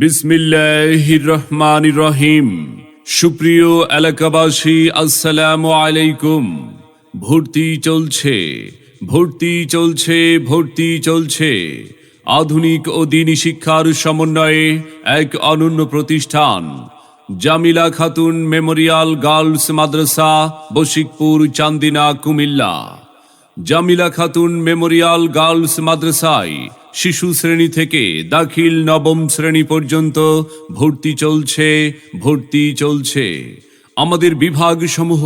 বিসমিল্লাহির রহমান রহিম সুপ্রিয় এলাকাবাসী, আসসালামু আলাইকুম। ভর্তি চলছে ভর্তি চলছে ভর্তি চলছে। আধুনিক ও দিনী শিক্ষার সমন্বয়ে এক অনন্য প্রতিষ্ঠান, Jamila Khatun memorial girls Madrasa, Bashikpur, Chandina, Comilla. Jamila Khatun memorial girls মাদ্রাসায় শিশু শ্রেণি থেকে দাখিল নবম শ্রেণি পর্যন্ত ভর্তি চলছে ভর্তি চলছে। আমাদের বিভাগ সমূহ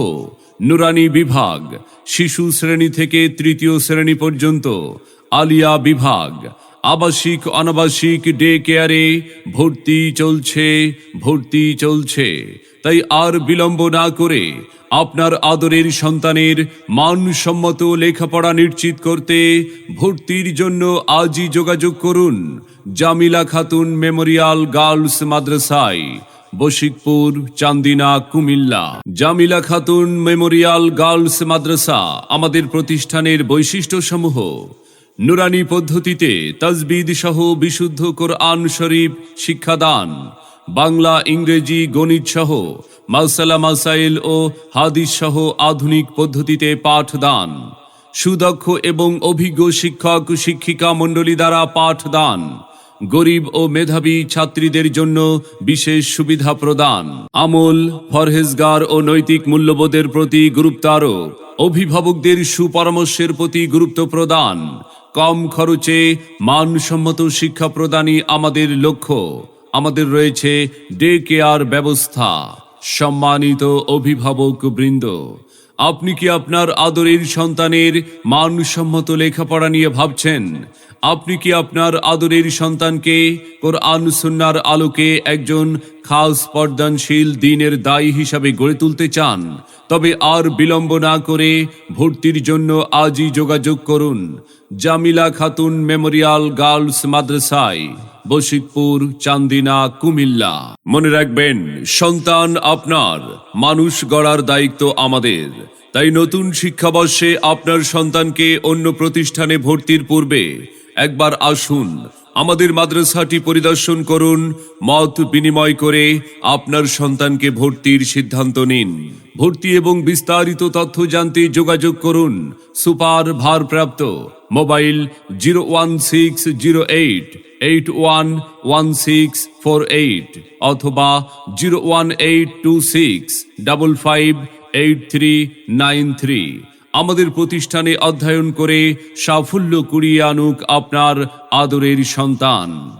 নুরানি বিভাগ, শিশু শ্রেণি থেকে তৃতীয় শ্রেণি পর্যন্ত, আলিয়া বিভাগ, আবাসিক, অনাবাসিক ডে কেয়ারে ভর্তি চলছে ভর্তি চলছে। তাই আর বিলম্ব না করে আপনার আদরের সন্তানের মানসম্মত লেখাপড়া নিশ্চিত করতে ভর্তির জন্য আজই যোগাযোগ করুন। জামিলা খাতুন মেমোরিয়াল গার্লস মাদ্রাসায়, বশিকপুর, চান্দিনা, কুমিল্লা। জামিলা খাতুন মেমোরিয়াল গার্লস মাদ্রাসা আমাদের প্রতিষ্ঠানের বৈশিষ্ট্যসমূহ। নুরানি পদ্ধতিতে তাজবিদ সহ বিশুদ্ধ কোরআন শরীফ শিক্ষাদান। বাংলা, ইংরেজি, গণিত সহ মাসালা মাসাইল ও হাদিস সহ আধুনিক পদ্ধতিতে পাঠদান। সুদক্ষ এবং অভিজ্ঞ শিক্ষক, শিক্ষিকা মণ্ডলী দ্বারা পাঠদান। গরিব ও মেধাবী ছাত্রীদের জন্য বিশেষ সুবিধা প্রদান। আমল ফরহেজগার ও নৈতিক মূল্যবোধের প্রতি গুরুত্ব আরোপ অভিভাবকদের সুপরামর্শের প্রতি গুরুত্ব প্রদান। কম খরচে মানসম্মত শিক্ষা প্রদানই আমাদের লক্ষ্য। আমাদের রয়েছে ডে কেয়ার ব্যবস্থা। সম্মানিত অভিভাবক বৃন্দ, আপনি কি আপনার আদরের সন্তানের মানসম্মত লেখাপড়া নিয়ে ভাবছেন? আপনি কি আপনার আদরের সন্তানকে কোরআন সুন্নার আলোকে একজন খাস পর্দানশীল দিনের দায়ী হিসাবে গড়ে তুলতে চান? তবে আর বিলম্ব না করে ভর্তির জন্য আজই যোগাযোগ করুন। জামিলা খাতুন মেমোরিয়াল গার্লস মাদ্রাসায় বশিকপুর চান্দিনা, কুমিল্লা। মনে রাখবেন, সন্তান আপনার, মানুষ গড়ার দায়িত্ব আমাদের। তাই নতুন শিক্ষাবর্ষে আপনার সন্তানকে অন্য প্রতিষ্ঠানে ভর্তির পূর্বে একবার আসুন, আমাদের মাদ্রাসাটি পরিদর্শন করুন, মত বিনিময় করে আপনার সন্তানকে ভর্তির সিদ্ধান্ত নিন। ভর্তি এবং বিস্তারিত তথ্য জানতে যোগাযোগ করুন, সুপার ভারপ্রাপ্ত, mobile zero one six zero eight eight one one six four eight অথবা zero one eight two six double five eight three nine three আমাদের প্রতিষ্ঠানে অধ্যয়ন করে সাফল্য কুড়িয়ে আনুক আপনার আদরের সন্তান।